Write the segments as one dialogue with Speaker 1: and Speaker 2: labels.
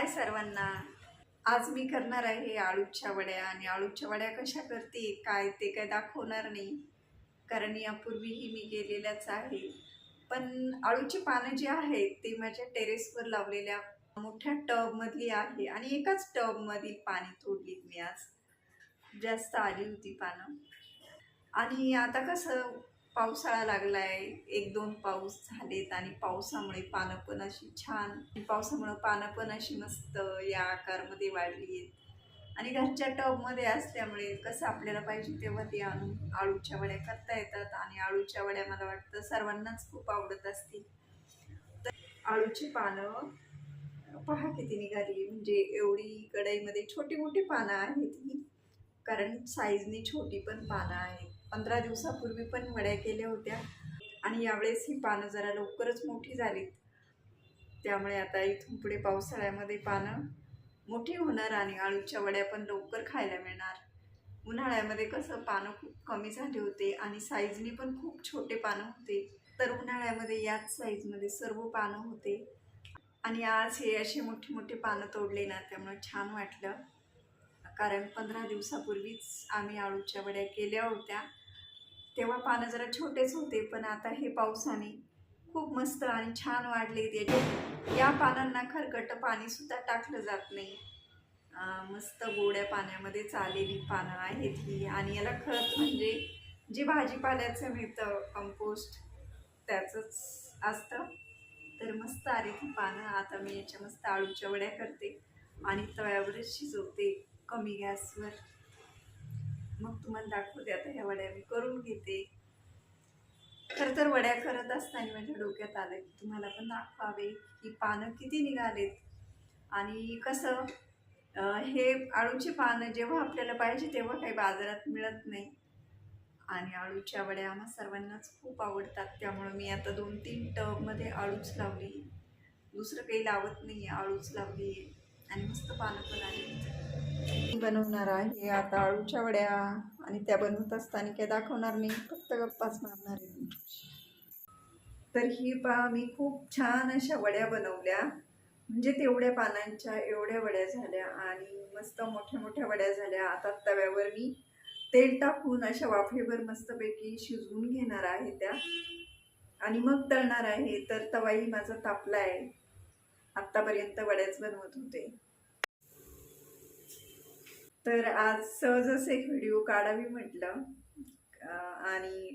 Speaker 1: हाय सर्वांना? आज मी करणार आहे आळूच्या वड्या आणि आळूच्या वड्या कशा करते काय ते काय दाखवणार नाही. कारण यापूर्वीही मी गेलेल्याच आहे. पण आळूची पानं जी आहेत ते माझ्या टेरेसवर लावलेल्या मोठ्या टबमधली आहे आणि एकाच टबमधील पाणी तोडलीत मी आज. जास्त आली होती पानं. आणि आता कसं पावसाळा लागलाय. एक दोन पाऊस झालेत आणि पावसामुळे पानं पण अशी छान. पावसामुळे पानं पण अशी मस्त या आकारमध्ये वाढली आहेत आणि घरच्या टबमध्ये असल्यामुळे कसं आपल्याला पाहिजे तेव्हा ते आणून आळूच्या वड्या करता येतात आणि आळूच्या वड्या मला वाटतं सर्वांनाच खूप आवडत असतील. तर आळूची पानं पहा किती निघाली. म्हणजे एवढी कढईमध्ये छोटी मोठी पानं आहेत. ही कारण साईजनी छोटी पण पानं आहेत. पंधरा दिवसापूर्वी पण वड्या केल्या होत्या. आणि यावेळेस ही पानं जरा लवकरच मोठी झालीत. त्यामुळे आता इथून पुढे पावसाळ्यामध्ये पानं मोठी होणार आणि आळूच्या वड्या पण लवकर खायला मिळणार. उन्हाळ्यामध्ये कसं पानं खूप कमी झाले होते आणि साईजनी पण खूप छोटे पानं होते. तर उन्हाळ्यामध्ये याच साईजमध्ये सर्व पानं होते. आणि आज हे असे मोठे मोठे पानं तोडले ना त्यामुळे छान वाटलं. कारण पंधरा दिवसापूर्वीच आम्ही आळूच्या वड्या केल्या होत्या. तेव्हा पानं जरा छोटेच होते पण आता हे पावसाने खूप मस्त आणि छान वाढले त्याचे या पानांना खरकट पाणीसुद्धा टाकलं जात नाही. मस्त गोड्या पाण्यामध्ये चाललेली पानं आहेत ही. आणि याला खत म्हणजे जे भाजीपाल्याचं मिळतं कंपोस्ट त्याचंच असतं. तर मस्त आली ती पानं. आता मी याच्या मस्त आळूच्या वड्या करते आणि तव्यावरच शिजवते. कमी गॅसवर. मग तुम्हाला दाखवते आता ह्या वड्या मी करून घेते. खरं तर वड्या करत असताना माझ्या डोक्यात आलं की तुम्हाला पण दाखवावे की पानं किती निघालेत. आणि कसं हे आळूची पानं जेव्हा आपल्याला पाहिजे तेव्हा काही बाजारात मिळत नाही. आणि आळूच्या वड्या आम्हा सर्वांनाच खूप आवडतात. त्यामुळं मी आता दोन तीन टबमध्ये आळूच लावली. दुसरं काही लावत नाही आहे आळूच लावली आहे आणि मस्त पानं पण आली. बनवणार आहे. आता आळूच्या वड्या आणि त्या बनवत असताना काय दाखवणार नाही. फक्त गप्पाच मारणार आहे तर ही पा मी खूप छान अशा वड्या बनवल्या. म्हणजे तेवढ्या पानांच्या एवढ्या वड्या झाल्या आणि मस्त मोठ्या मोठ्या वड्या झाल्या. आता तव्यावर मी तेल टाकून अशा वाफेवर मस्तपैकी शिजवून घेणार आहे त्या. आणि मग तळणार आहे. तर तवाही माझा तापला आहे आत्तापर्यंत वड्याच बनवत होते. तर आज सहजच एक व्हिडिओ काढावी म्हटलं. आणि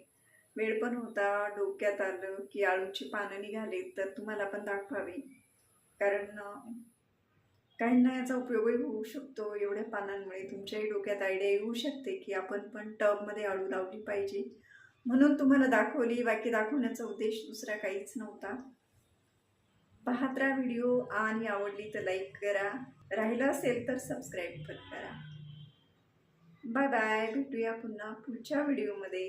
Speaker 1: वेळ पण होता डोक्यात आलं की आळूची पानं निघाले तर तुम्हाला पण दाखवावी. कारण काहींना याचा उपयोगही होऊ शकतो एवढ्या पानांमुळे. तुमच्याही डोक्यात आयडिया येऊ शकते की आपण पण टबमध्ये आळू लावली पाहिजे. म्हणून तुम्हाला दाखवली बाकी दाखवण्याचा उद्देश दुसरा काहीच नव्हता. पाहत राहा व्हिडिओ आणि आवडली तर लाईक करा. राहिलं असेल तर सबस्क्राईब पण करा. Bye bye. भेटूया पुन्हा पुढच्या व्हिडिओमध्ये.